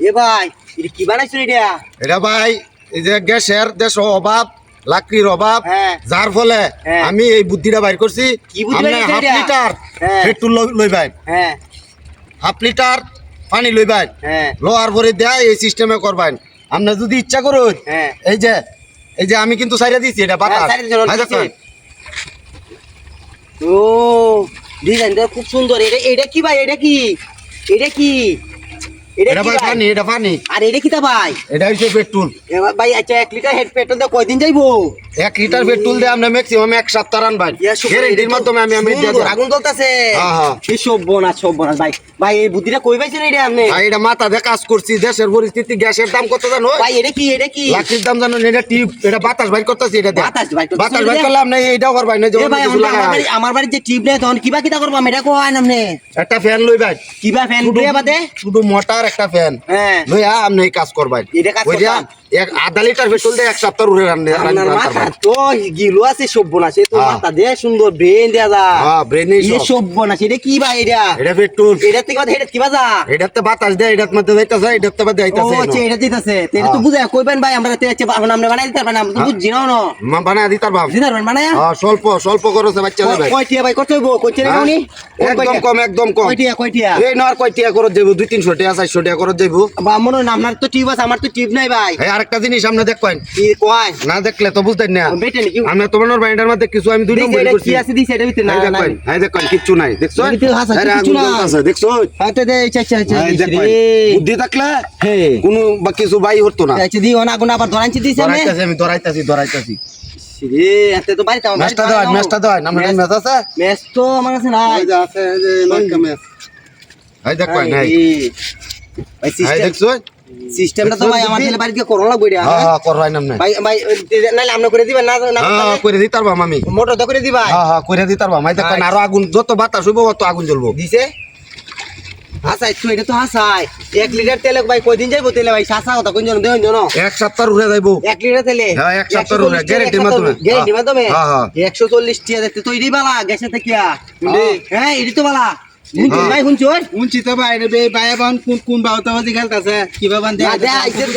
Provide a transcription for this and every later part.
এ ভাই এটা কি বানাইছো এটা? এটা ভাই এই যে গ্যাসের দেশ অভাব লাকড়ির অভাব হ্যাঁ। যার ফলে হ্যাঁ। আমি এই বুদ্ধিটা বাইর করছি। হাফ লিটার হ্যাঁ। পেট্রোল লই- ভাই। হাফ লিটার পানি লই ভাই। হ্যাঁ। লোহার ভরে দেয় এই সিস্টেমে করবেন। আপনি যদি ইচ্ছা করুন। এই যে এই যে আমি কিন্তু সাইরা দিছি এটা বাতাস। ও ডিজাইনটা খুব সুন্দর। এটা এটা কি ভাই? এটা কি? এটা কি? এটা এটা ভাই ভাই? পানি এটা পানি আর এটা কি ভাই? এটা হচ্ছে পেট্রোল। এবার ভাই আচ্ছা এক লিটার হেড পেট্রোল দিয়ে কয়দিন যাইবো? এক লিটার পেট্রোল দিয়ে আপনি ম্যাক্সিমাম এক সপ্তাহ রান ভাই। গ্যারেন্টির মাধ্যমে আমি আমি দিয়ে সুন্দর, দেব। আগুন জ্বলতাছে। হ্যাঁ, হ্যাঁ। এই সব্যনাশ সব্যনাশ ভাই। ভাই এই বুদ্ধিটা কই পাইছেন এটা আপনি? ভাই এটা মাথা দিয়ে কাজ করছি দেশের পরিস্থিতি গ্যাসের দাম কত জানো? ভাই এটা কি এটা কি? লাকড়ির দাম জানো এটা টিউব এটা বাতাস বাইর করতেছি এটা। বাতাস করতেছি বাতাস দিয়ে? করলে আপনি এইটাও করবেন না ভাই আমার বাড়ি বাড়ির যে টিপ নেই তখন কিবা কিতা করব আমি? এটা কোয়াই নামনে একটা ফ্যান লই ভাই। কিবা ফ্যান দিয়ে বাদে? শুধু মোটর একটা ফ্যান হ্যাঁ। আপনি এই কাজ করবেন এটা কাজ? এক আধা লিটার পেট্রোল দিয়ে এক সপ্তাহ উড়ে রান্না মাথা তো গিলো আছে তো হ্যাঁ। মাথা দিয়ে সুন্দর ব্রেন দেয়া যা। হ্যাঁ ব্রেনে এটা কি ভাই এটা? এটা পেট্রোল। এটা থেকে এটা কি বাজা? এটাতে বাতাস দেয় এটার মধ্যে যাইতাছে এটাতে বাদে ও আচ্ছা এটা দিতেছে। এটা তো হ্যাঁ। কইবেন ভাই আমরা তো হচ্ছে আমরা আমরা বানাই আমরা তো বুঝছি না না দিতার মানে হ্যাঁ স্বল্প স্বল্প বাচ্চা যাবে কয়টিয়া ভাই কত হইব? কইছে না? উনি একদম কম একদম কম। কয়টিয়া কয়টিয়া এই নর টাকা চারশো টাকা করত যাইব বা মনে না, আপনার তো টিপ আছে আমার তো টিপ নাই ভাই। আরেকটা জিনিস আপনি দেখবেন কি কয়? না দেখলে তো বুঝতেন না। বেটে নাকি? আমরা তোমার বাইন্ডার মধ্যে কিছু আমি দুই দিছে, নম্বর এটা করছি। কি আছে দিছে এটা ভিতরে? না এই না দেখবেন এই দেখবেন কিচ্ছু নাই। দেখছ এর ভিতরে হাসা, এই কিচ্ছু আগুন নাই। জ্বলতাছে, দেখছ আচ্ছা দে আচ্ছা আচ্ছা আচ্ছা এই দিছে দেখবেন রে। বুদ্ধি থাকলে হে। কোনো বা কিছু বাই হতো না। আচ্ছা দি অনা গুনা আবার ধরাইছি দিছে আমি। ধরাইতাছি আমি ধরাইতাছি ধরাইতাছি। রে এতে তো বাড়িতে আমার ম্যাচটা দেওয়া ম্যাচটা দেওয়া আমরা ম্যাচ আছে? ম্যাচ তো আমার কাছে নাই। আছে এই যে লঙ্কা ম্যাচ। এই দেখবেন এই ভাই এই। সিস্টেম দেখছ সিস্টেমটা তো ভাই আমার ছেলে বাড়িতে করোনা লাগবে রে হ্যাঁ হ্যাঁ। কররাই নাম নাই ভাই ভাই নাইলে আপনি করে দিবেন না না হ্যাঁ করে দিতার বাম আমি। মোটর তো করে দিবা হ্যাঁ হ্যাঁ করে দিতার বাম। এই দেখবেন আরও আগুন যত বাতাস হইব তত আগুন জ্বলবো। দিছে? হাসাই তুই এটা তো হাসাই। এক লিটার তেলে ভাই কয়দিন যাইবো তেলে ভাই? সাসা কথা কোন জন দেন জন এক সপ্তাহ উড়ে যাইবো। এক লিটার তেলে? হ্যাঁ, এক সপ্তাহের উপরে, guarantee মাধ্যমে। গ্যারেন্টি মাধ্যমে? হ্যাঁ, হ্যাঁ। একশো চল্লিশ টিয়া দেখতে তৈরি বালা গ্যাসে থেকে হ্যাঁ। হ্যাঁ তো বালা। হ্যাঁ। ভাই শুনছো উঞ্চি তো বাইরে বে বাইরে বান কোন কোন বাউতাবাজি খেলতাছে? কীভাবে বান দেখ,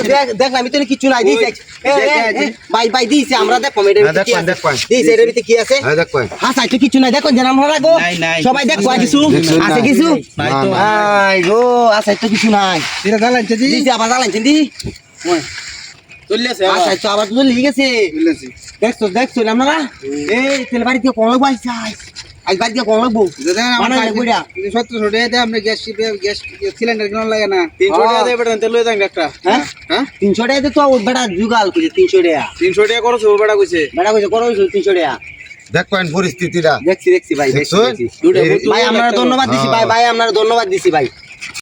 দেখ, দেখ আমি তো কিছু নাই দিছে। এ, এ, এ, ভাই ভাই দিছে আমরা দেখো এটার হ্যাঁ, আছে? দেখবেন। দিছে এটার ভিতরে কি আছে? এই দেখবেন হাসাই তো কিছু নাই দেখো জানা আমরা রাখব নাই, নাই। সবাই দেখো আর কিছু কিছু আছে কিছু? নাই গো আসাই তো কিছু নাই। এটা জ্বালাইছে জি দিছে আবার জ্বালাইছেন দি চললেছে আসাই তো আবার তো লিখে দেখছ দেখছ আপনারা এই তেল বাড়ি দিয়ে কোন লাগবো আইসা আজ দিয়ে কোন লাগবো টাকা আমরা গ্যাস গ্যাস সিলিন্ডার কিনা লাগে না। তিনশো টাকা দিয়ে বেটা তেল একটা। হ্যাঁ? হ্যাঁ? তিনশো টাকা তো ও বেটা জুগাল কইছে তিনশো টাকা। তিনশো টাকা খরচ হবে বেটা কইছে। বেটা কইছে করো তিনশো টাকা। দেখবেন পরিস্থিতিটা। দেখছি দেখছি ভাই দেখছি। এই- ভাই আমরা ধন্যবাদ দিছি ভাই ভাই আমরা ধন্যবাদ দিছি ভাই।